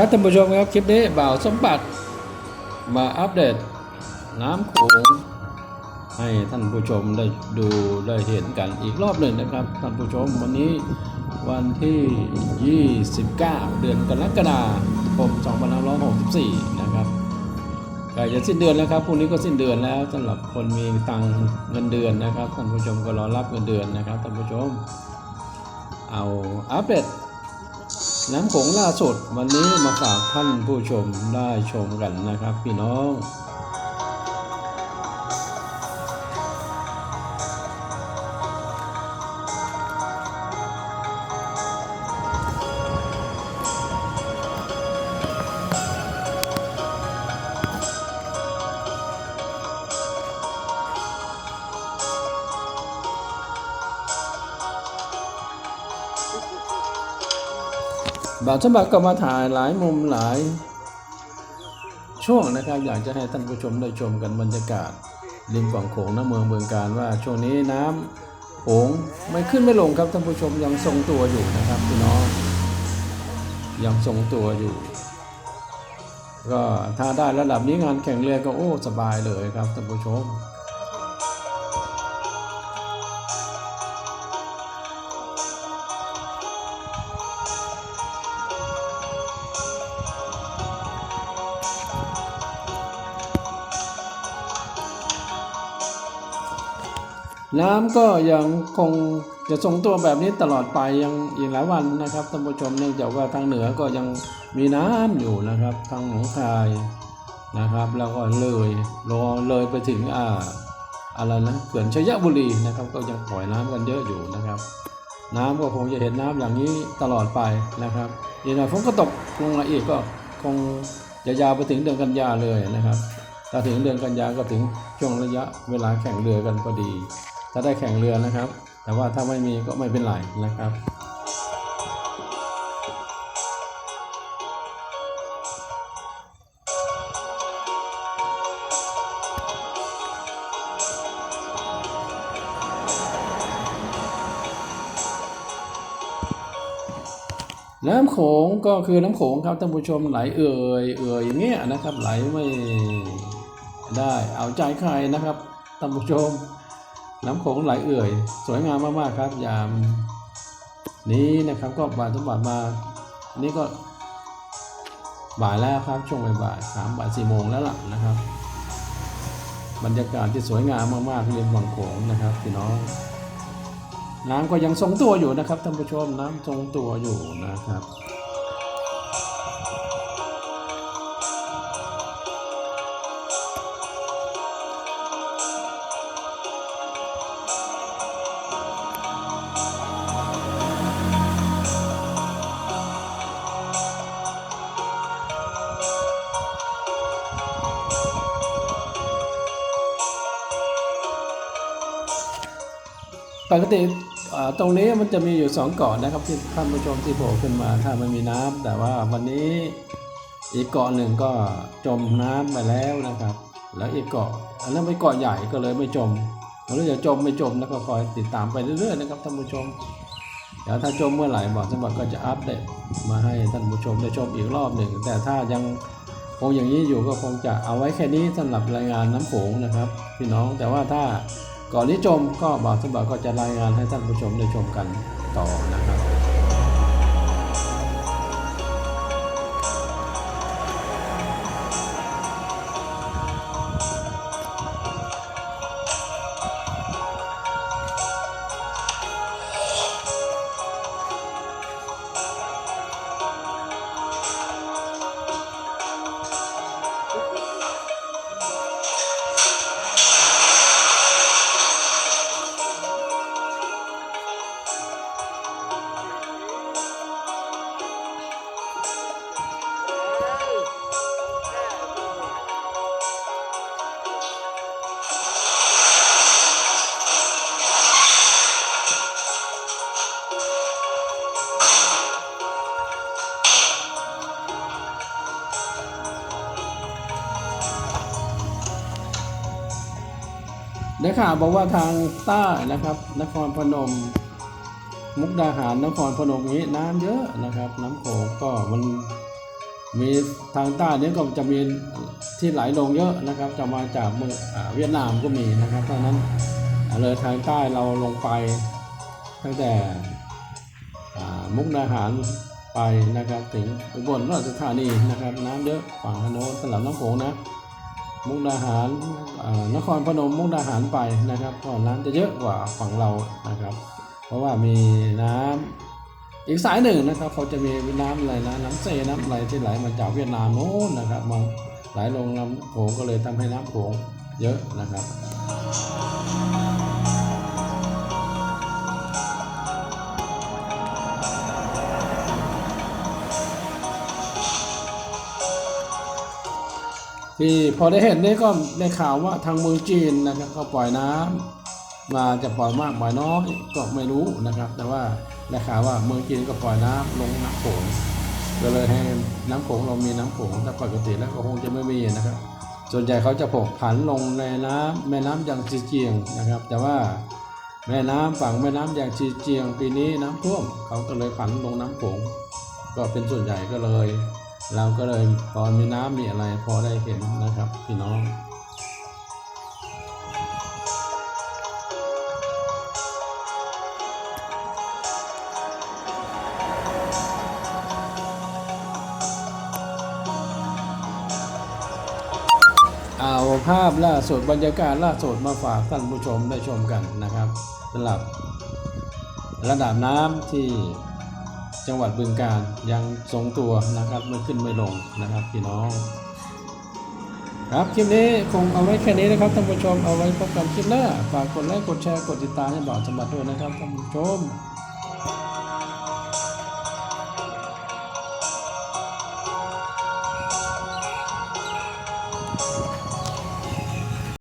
ครับท่านผู้ชมครับคลิปนี้บ่าวสมบัติมาอัปเดต น้ำโขงให้ท่านผู้ชมได้ดูได้เห็นกันอีกรอบหนึ่งนะครับท่านผู้ชมวันนี้วันที่ 29 เดือนกรกฎาคม2564 นะครับใกล้จะสิ้นเดือนแล้วครับพรุ่งนี้ก็สิ้นเดือนแล้วสำหรับคนมีตังเงินเดือนนะครับท่านผู้ชมก็รอรับเงินเดือนนะครับท่านผู้ชม เอาอัปเดต น้ำโขงล่าสุดวันนี้มาฝากท่านผู้ชมได้ชมกันนะครับ พี่น้อง บาทฉบับก็มาถ่ายหลายมุมหลาย ช่วงนะครับอยากจะให้ท่านผู้ชมได้ชมกันบรรยากาศ ริมฝั่งโขงน้ำเมืองเมืองการว่าช่วงนี้น้ำโขงไม่ขึ้นไม่ลงครับท่านผู้ชมยังทรงตัวอยู่นะครับพี่น้องยังทรงตัวอยู่ ก็ถ้าได้ระดับนี้งานแข่งเรือก็โอ้สบายเลยครับท่านผู้ชม น้ำก็ยังคงจะทรงตัวแบบนี้ตลอดไปยังอีกหลายวันนะครับท่านผู้ชมเนื่องจากว่าทางเหนือก็ยังมีน้ำอยู่นะครับ ทางหนองคายนะครับ แล้วก็เลยรอเลยไปถึงอ่าอะไรนะเขื่อนชัยบุรีนะครับ ก็ยังปล่อยน้ำกันเยอะอยู่นะครับ น้ำก็คงจะเห็นน้ำอย่างนี้ตลอดไปนะครับอีกหน่อยฝนก็ตกลงมาอีกก็คงจะยาวไปถึงเดือนกันยาเลยนะครับถ้าถึงเดือนกันยาก็ถึงช่วงระยะเวลาแข่งเรือกันพอดี ถ้าได้แข่งเรือนะครับ แต่ว่าถ้าไม่มีก็ไม่เป็นไรนะครับน้ำโขงก็คือน้ำโขงครับท่านผู้ชมไหลเอ่ยเอ่ยอย่างเงี้ยนะครับไหลไม่ได้เอาใจใครนะครับท่านผู้ชม น้ำโขงไหลเอื่อย สวยงามมากๆครับ ยาม นี้นะครับก็บ่ายทุกบ่ายมา นี่ก็บ่ายแล้วครับช่วงบ่ายสามบ่ายสี่โมงแล้วล่ะนะครับ บรรยากาศที่สวยงามมากๆเริมฝั่งโขงนะครับพี่น้องน้ำก็ยังทรงตัวอยู่นะครับท่านผู้ชมน้ำทรงตัวอยู่นะครับ ปกติตรงนี้มันจะมีอยู่สองเกาะนะครับที่ท่านผู้ชมที่โผล่ขึ้นมาถ้ามันมีน้ำแต่ว่าวันนี้อีกเกาะหนึ่งก็จมน้ำไปแล้วนะครับ แล้วอีกเกาะอันนั้นเป็นเกาะใหญ่ก็เลยไม่จมไม่รู้จะจมไม่จมแล้วก็คอยติดตามไปเรื่อยๆนะครับท่านผู้ชมเดี๋ยวถ้าจมเมื่อไหร่บอกสมบัติก็จะอัปเดตมาให้ท่านผู้ชมได้ชมอีกรอบหนึ่งแต่ถ้ายังคงอย่างนี้อยู่ก็คงจะเอาไว้แค่นี้สำหรับรายงานน้ำโขงนะครับพี่น้องแต่ว่าถ้า ก่อนที่จมก็บ่าวสมบัติก็จะรายงานให้ท่านผู้ชมได้ชมกันต่อนะครับ ได้ข่าวบอกว่าทางใต้นะครับ นครพนม มุกดาหารนครพนมนี้น้ำเยอะนะครับ น้ำโขงก็มันมีทางใต้นี้ก็จะมีที่ไหลลงเยอะนะครับ จะมาจากเมืองเวียดนามก็มีนะครับเพราะนั้นเลยทางใต้เราลงไปตั้งแต่มุกดาหารไปนะครับถึงอุบลราชธานีนะครับ น้ำเยอะฝั่งโน้นสลับน้ำโขงนะ มุกดาหารนครพนมมุกดาหารไปนะครับก็น้ำจะเยอะกว่าฝั่งเรานะครับ เพราะว่ามีน้ำอีกสายหนึ่งนะครับเขาจะมีน้ำอะไรนะน้ำเซน้ำอะไรที่ไหลมาจากเวียดนามโน้นนะครับมาไหลลงน้ำโขงก็เลยทำให้น้ำโขงเยอะนะครับ ที่พอได้เห็นนี่ก็ได้ข่าวว่าทางเมืองจีนนะครับเขาปล่อยน้ำมาจะปล่อยมากปล่อยน้อยก็ไม่รู้นะครับ แต่ว่าได้ข่าวว่าเมืองจีนก็ปล่อยน้ำลงน้ำโขงก็เลยให้น้ำโขงเรามีน้ำโขงแต่ปกติแล้วก็คงจะไม่มีนะครับ ส่วนใหญ่เขาจะผกผันลงในน้ำแม่น้ำยางจีเจียงนะครับ แต่ว่าแม่น้ำฝั่งแม่น้ำยางจีเจียงปีนี้น้ำท่วมเขาก็เลยผันลงน้ำโขงก็เป็นส่วนใหญ่ก็เลย เราก็เลยพอนมีน้ำมีอะไรพอได้เห็นนะครับพี่น้องเอาภาพล่าสุดบรรยากาศล่าสุดมาฝากท่านผู้ชมได้ชมกันนะครับสำหรับระดับน้ำที่ จังหวัดบึงกาฬยังทรงตัวนะครับไม่ขึ้นไม่ลงนะครับพี่น้อง ครับคลิปนี้คงเอาไว้แค่นี้นะครับท่านผู้ชมเอาไว้พบกันคลิปหน้าฝากกดไลค์กดแชร์กดติดตามให้บ่าวสมบัติด้วยนะครับท่านผู้ชม